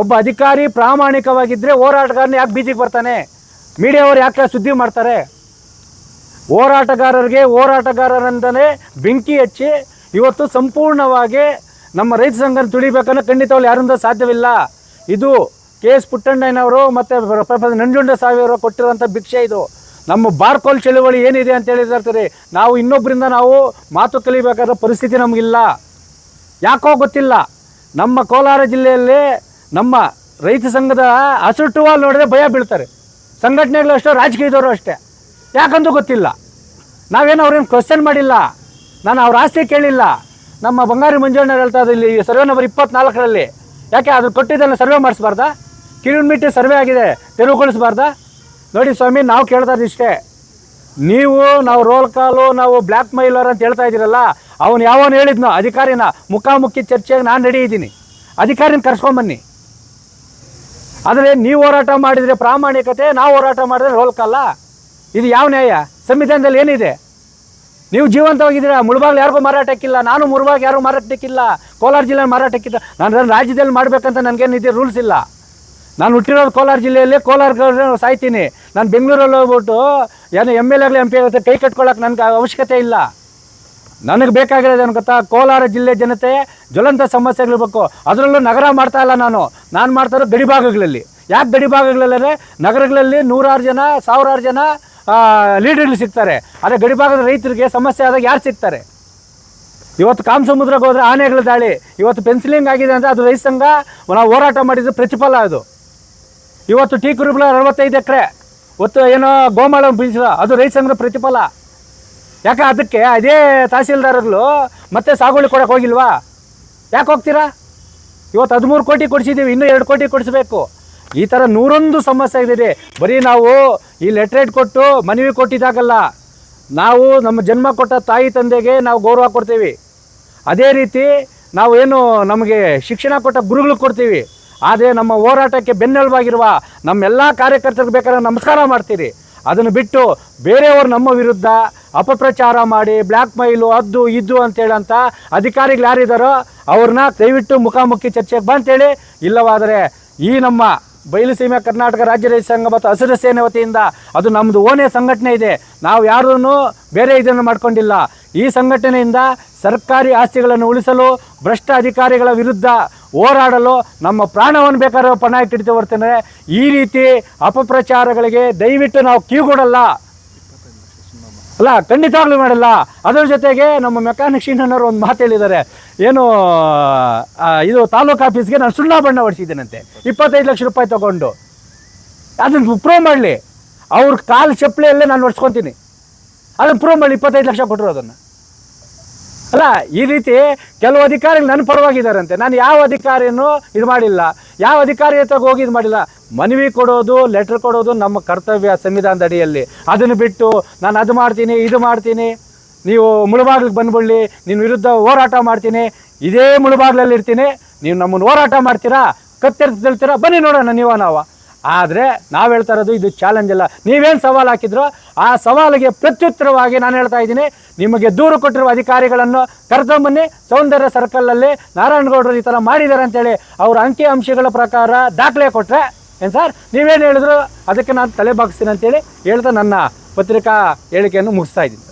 ಒಬ್ಬ ಅಧಿಕಾರಿ ಪ್ರಾಮಾಣಿಕವಾಗಿದ್ದರೆ ಹೋರಾಟಗಾರನ ಯಾಕೆ ಬೀದಿಗೆ ಬರ್ತಾನೆ? ಮೀಡಿಯಾವರು ಯಾಕೆ ಸುದ್ದಿ ಮಾಡ್ತಾರೆ? ಹೋರಾಟಗಾರರಿಗೆ ಹೋರಾಟಗಾರರಿಂದಲೇ ಬೆಂಕಿ ಹಚ್ಚಿ ಇವತ್ತು ಸಂಪೂರ್ಣವಾಗಿ ನಮ್ಮ ರೈತ ಸಂಘನ ತುಳಿಬೇಕನ್ನೋ ಖಂಡಿತವಾಗ್ಲೂ ಯಾರಿಂದ ಸಾಧ್ಯವಿಲ್ಲ. ಇದು ಕೆ ಎಸ್ ಪುಟ್ಟಣ್ಣಯ್ಯನವರು ಮತ್ತು ಪ್ರೊಫೆಸರ್ ನಂಜುಂಡ ಸಾವಿರ ಕೊಟ್ಟಿರುವಂಥ ಭಿಕ್ಷೆ ಇದು. ನಮ್ಮ ಬಾರ್ಕೋಲ್ ಚಳುವಳಿ ಏನಿದೆ ಅಂತ ಹೇಳಿದ್ರೆ ನಾವು ಇನ್ನೊಬ್ಬರಿಂದ ನಾವು ಮಾತು ಕಲಿಬೇಕಾದ ಪರಿಸ್ಥಿತಿ ನಮಗಿಲ್ಲ. ಯಾಕೋ ಗೊತ್ತಿಲ್ಲ. ನಮ್ಮ ಕೋಲಾರ ಜಿಲ್ಲೆಯಲ್ಲಿ ನಮ್ಮ ರೈತ ಸಂಘದ ಹಸಿರು ಟುವಾಲ್ ನೋಡಿದ್ರೆ ಭಯ ಬೀಳ್ತಾರೆ. ಸಂಘಟನೆಗಳು ಅಷ್ಟೇ, ರಾಜಕೀಯದವರು ಅಷ್ಟೇ. ಯಾಕಂದು ಗೊತ್ತಿಲ್ಲ. ನಾವೇನು ಅವ್ರೇನು ಕ್ವಶನ್ ಮಾಡಿಲ್ಲ. ನಾನು ಅವ್ರ ಆಸ್ತಿ ಕೇಳಿಲ್ಲ. ನಮ್ಮ ಬಂಗಾರಿ ಮಂಜಣ್ಣ ಹೇಳ್ತಾ ಇಲ್ಲಿ ಸರ್ವೆ ನಂಬರ್ ಇಪ್ಪತ್ನಾಲ್ಕರಲ್ಲಿ. ಯಾಕೆ, ಅದು ಕೊಟ್ಟಿದ್ದನ್ನು ಸರ್ವೆ ಮಾಡಿಸ್ಬಾರ್ದಾ? ಕಿಲೋಮೀಟರ್ ಸರ್ವೆ ಆಗಿದೆ, ತೆರವುಗೊಳಿಸ್ಬಾರ್ದಾ? ನೋಡಿ ಸ್ವಾಮಿ, ನಾವು ಕೇಳ್ತಾ ಇಷ್ಟೇ. ನೀವು, ನಾವು ರೋಲ್ ಕಾಲು ನಾವು ಬ್ಲ್ಯಾಕ್ ಮೈಲರ್ ಅಂತ ಹೇಳ್ತಾ ಇದ್ದೀರಲ್ಲ, ಅವನು ಯಾವನು ಹೇಳಿದ್ನೋ, ಅಧಿಕಾರಿನ ಮುಖಾಮುಖಿ ಚರ್ಚೆಗೆ ನಾನು ರೆಡಿ ಇದ್ದೀನಿ. ಅಧಿಕಾರಿನ ಕರ್ಸ್ಕೊಂಬನ್ನಿ ಆದರೆ ನೀವು ಹೋರಾಟ ಮಾಡಿದರೆ ಪ್ರಾಮಾಣಿಕತೆ, ನಾವು ಹೋರಾಟ ಮಾಡಿದ್ರೆ ರೋಲ್ ಕಾಲ ಇದು ಯಾವ ನ್ಯಾಯ? ಸಂವಿಧಾನದಲ್ಲಿ ಏನಿದೆ? ನೀವು ಜೀವಂತವಾಗಿದ್ದೀರಾ? ಮುಳುಬಾಗ್ಲು ಯಾರಿಗೂ ಮಾರಾಟಕ್ಕಿಲ್ಲ, ನಾನು ಮುಳುಬಾಗ್ ಯಾರಿಗೂ ಮಾರಾಟಕ್ಕಿಲ್ಲ, ಕೋಲಾರ ಜಿಲ್ಲೆ ಮಾರಾಟಕ್ಕಿಲ್ಲ ನಾನು ರಾಜ್ಯದಲ್ಲಿ ಮಾಡಬೇಕಂತ ನನಗೇನಿದೆ ರೂಲ್ಸ್ ಇಲ್ಲ. ನಾನು ಹುಟ್ಟಿರೋದು ಕೋಲಾರ ಜಿಲ್ಲೆಯಲ್ಲಿ, ಕೋಲಾರ ಸಾಯ್ತೀನಿ. ನಾನು ಬೆಂಗಳೂರಲ್ಲಿ ಹೋಗ್ಬಿಟ್ಟು ಏನೋ ಎಂ ಎಲ್ ಆಗಲಿ ಎಂ ಪಿ ಆಗುತ್ತೆ ಕೈ ಕಟ್ಕೊಳ್ಳೋಕೆ ನನಗೆ ಅವಶ್ಯಕತೆ ಇಲ್ಲ. ನನಗೆ ಬೇಕಾಗಿರೋದು ಏನು ಗೊತ್ತಾ? ಕೋಲಾರ ಜಿಲ್ಲೆ ಜನತೆ ಜ್ವಲಂತ ಸಮಸ್ಯೆಗಳಿರ್ಬೇಕು. ಅದರಲ್ಲೂ ನಗರ ಮಾಡ್ತಾ ಇಲ್ಲ ನಾನು. ನಾನು ಮಾಡ್ತಾ ಇರೋ ಗಡಿಭಾಗಗಳಲ್ಲಿ ಯಾಕೆ ಗಡಿಭಾಗಗಳಲ್ಲೇ ನಗರಗಳಲ್ಲಿ ನೂರಾರು ಜನ, ಸಾವಿರಾರು ಜನ ಲೀಡರ್ಗಳು ಸಿಗ್ತಾರೆ. ಆದರೆ ಗಡಿಭಾಗದ ರೈತರಿಗೆ ಸಮಸ್ಯೆ ಆದಾಗ ಯಾರು ಸಿಗ್ತಾರೆ? ಇವತ್ತು ಕಾಮಸಮುದ್ರಕ್ಕೆ ಹೋದರೆ ಆನೆಗಳ ದಾಳಿ. ಇವತ್ತು ಪೆನ್ಸಿಲಿಂಗ್ ಆಗಿದೆ ಅಂದರೆ ಅದು ರೈತ ಸಂಘ, ನಾವು ಹೋರಾಟ ಮಾಡಿದ್ದು ಪ್ರತಿಫಲ ಅದು. ಇವತ್ತು ಟೀ ಕುರುಬಲ ಅರವತ್ತೈದು ಎಕರೆ. ಒತ್ತು ಏನೋ ಗೋಮಾಳ ಬೀಳಿಸಿದ ಅದು ರೈತ ಸಂಘದ ಪ್ರತಿಫಲ. ಯಾಕೆ ಅದಕ್ಕೆ? ಅದೇ ತಹಸೀಲ್ದಾರಗಳು ಮತ್ತೆ ಸಾಗುವಳಿ ಕೊಡಕ್ಕೆ ಹೋಗಿಲ್ವಾ? ಯಾಕೆ ಹೋಗ್ತೀರಾ? ಇವತ್ತು ಹದಿಮೂರು ಕೋಟಿ ಕೊಡಿಸಿದ್ದೀವಿ, ಇನ್ನೂ ಎರಡು ಕೋಟಿ ಕೊಡಿಸ್ಬೇಕು. ಈ ಥರ ನೂರೊಂದು ಸಮಸ್ಯೆ ಇದೆ. ಬರೀ ನಾವು ಈ ಲೆಟ್ರೇಟ್ ಕೊಟ್ಟು ಮನವಿ ಕೊಟ್ಟಿದ್ದಾಗಲ್ಲ. ನಾವು ನಮ್ಮ ಜನ್ಮ ಕೊಟ್ಟ ತಾಯಿ ತಂದೆಗೆ ನಾವು ಗೌರವ ಕೊಡ್ತೀವಿ. ಅದೇ ರೀತಿ ನಾವು ಏನು ನಮಗೆ ಶಿಕ್ಷಣ ಕೊಟ್ಟ ಗುರುಗಳು ಕೊಡ್ತೀವಿ. ಆದರೆ ನಮ್ಮ ಹೋರಾಟಕ್ಕೆ ಬೆನ್ನೆಲುಬಾಗಿರುವ ನಮ್ಮೆಲ್ಲ ಕಾರ್ಯಕರ್ತರಿಗೆ ಬೇಕಾದ್ರೆ ನಮಸ್ಕಾರ ಮಾಡ್ತೀರಿ. ಅದನ್ನು ಬಿಟ್ಟು ಬೇರೆಯವರು ನಮ್ಮ ವಿರುದ್ಧ ಅಪಪ್ರಚಾರ ಮಾಡಿ ಬ್ಲ್ಯಾಕ್ ಮೈಲು ಅದ್ದು ಇದ್ದು ಅಂತೇಳಂತ ಅಧಿಕಾರಿಗಳು ಯಾರಿದ್ದಾರೋ ಅವ್ರನ್ನ ದಯವಿಟ್ಟು ಮುಖಾಮುಖಿ ಚರ್ಚೆಗೆ ಬಾ ಅಂತೇಳಿ ಇಲ್ಲವಾದರೆ ಈ ನಮ್ಮ ಬಯಲುಸೀಮೆ ಕರ್ನಾಟಕ ರಾಜ್ಯ ರೈತ ಸಂಘ ಮತ್ತು ಹಸಿರು ಸೇನೆ ವತಿಯಿಂದ ಅದು ನಮ್ಮದು ಓನೇ ಸಂಘಟನೆ ಇದೆ. ನಾವು ಯಾರೂ ಬೇರೆ ಇದನ್ನು ಮಾಡಿಕೊಂಡಿಲ್ಲ. ಈ ಸಂಘಟನೆಯಿಂದ ಸರ್ಕಾರಿ ಆಸ್ತಿಗಳನ್ನು ಉಳಿಸಲು, ಭ್ರಷ್ಟ ಅಧಿಕಾರಿಗಳ ವಿರುದ್ಧ ಹೋರಾಡಲು ನಮ್ಮ ಪ್ರಾಣವನ್ನು ಬೇಕಾದ್ರೆ ಪಣ ಇಟ್ಟಿಡ್ತೀವಿ ಬರ್ತೇನೆ ಈ ರೀತಿ ಅಪಪ್ರಚಾರಗಳಿಗೆ ದಯವಿಟ್ಟು ನಾವು ಕಿವಿಗೊಡಲ್ಲ ಅಲ್ಲ ಖಂಡಿತವಾಗ್ಲೂ ಮಾಡಲ್ಲ. ಅದರ ಜೊತೆಗೆ ನಮ್ಮ ಮೆಕ್ಯಾನಿಕ್ ಅನ್ನೋರು ಒಂದು ಮಾತು ಹೇಳಿದ್ದಾರೆ. ಏನು ಇದು ತಾಲೂಕು ಆಫೀಸ್ಗೆ ನಾನು ಸುಣ್ಣ ಬಣ್ಣ ಹೊಡಿಸಿದ್ದೇನಂತೆ. ಇಪ್ಪತ್ತೈದು ಲಕ್ಷ ರೂಪಾಯಿ ತಗೊಂಡು. ಅದನ್ನು ಪ್ರೂವ್ ಮಾಡಲಿ. ಅವ್ರ ಕಾಲು ಚಪ್ಪಲಿಯಲ್ಲೇ ನಾನು ಹೊಡ್ಸ್ಕೊತೀನಿ. ಅದನ್ನು ಪ್ರೂವ್ ಮಾಡಲಿ, ಇಪ್ಪತ್ತೈದು ಲಕ್ಷ ಕೊಟ್ಟರು ಅದನ್ನು. ಅಲ್ಲ, ಈ ರೀತಿ ಕೆಲವು ಅಧಿಕಾರಿಗಳು ನನ್ನ ಪರವಾಗಿದ್ದಾರಂತೆ. ನಾನು ಯಾವ ಅಧಿಕಾರಿಯನ್ನು ಇದು ಮಾಡಿಲ್ಲ. ಯಾವ ಅಧಿಕಾರಿ ಹತ್ರ ಹೋಗಿ ಇದು ಮಾಡಿಲ್ಲ. ಮನವಿ ಕೊಡೋದು ಲೆಟರ್ ಕೊಡೋದು ನಮ್ಮ ಕರ್ತವ್ಯ ಸಂವಿಧಾನದ ಅಡಿಯಲ್ಲಿ. ಅದನ್ನು ಬಿಟ್ಟು ನಾನು ಅದು ಮಾಡ್ತೀನಿ, ಇದು ಮಾಡ್ತೀನಿ. ನೀವು ಮುಳುಬಾಗ್ಲಿಗೆ ಬಂದ್ಬಿಡ್ಲಿ. ನಿನ್ನ ವಿರುದ್ಧ ಹೋರಾಟ ಮಾಡ್ತೀನಿ. ಇದೇ ಮುಳುಬಾಗ್ಲಲ್ಲಿ ಇರ್ತೀನಿ. ನೀವು ನಮ್ಮನ್ನು ಹೋರಾಟ ಮಾಡ್ತೀರಾ? ಕತ್ತೆರ್ತೀರಾ ಬನ್ನಿ ನೋಡೋಣ ನೀವು ನಾವು. ಆದರೆ ನಾವು ಹೇಳ್ತಾ ಇರೋದು ಇದು ಚಾಲೆಂಜ್ ಅಲ್ಲ. ನೀವೇನು ಸವಾಲು ಹಾಕಿದ್ರೋ ಆ ಸವಾಲಿಗೆ ಪ್ರತ್ಯುತ್ತರವಾಗಿ ನಾನು ಹೇಳ್ತಾ ಇದ್ದೀನಿ. ನಿಮಗೆ ದೂರು ಕೊಟ್ಟಿರುವ ಅಧಿಕಾರಿಗಳನ್ನು ಕರೆದೊಂಬನ್ನಿ ಸೌಂದರ್ಯ ಸರ್ಕಲಲ್ಲಿ ನಾರಾಯಣಗೌಡರು ಈ ಥರ ಮಾಡಿದ್ದಾರೆ ಅಂತೇಳಿ ಅವರ ಅಂಕಿ ಅಂಶಗಳ ಪ್ರಕಾರ ದಾಖಲೆ ಕೊಟ್ಟರೆ ಏನು ಸರ್? ನೀವೇನು ಹೇಳಿದ್ರು? ಅದಕ್ಕೆ ನಾನು ತಲೆ ಬಾಗಿಸ್ತೀನಿ ಅಂತೇಳಿ ಹೇಳ್ತಾ ನನ್ನ ಪತ್ರಿಕಾ ಹೇಳಿಕೆಯನ್ನು ಮುಗಿಸ್ತಾ ಇದ್ದೀನಿ.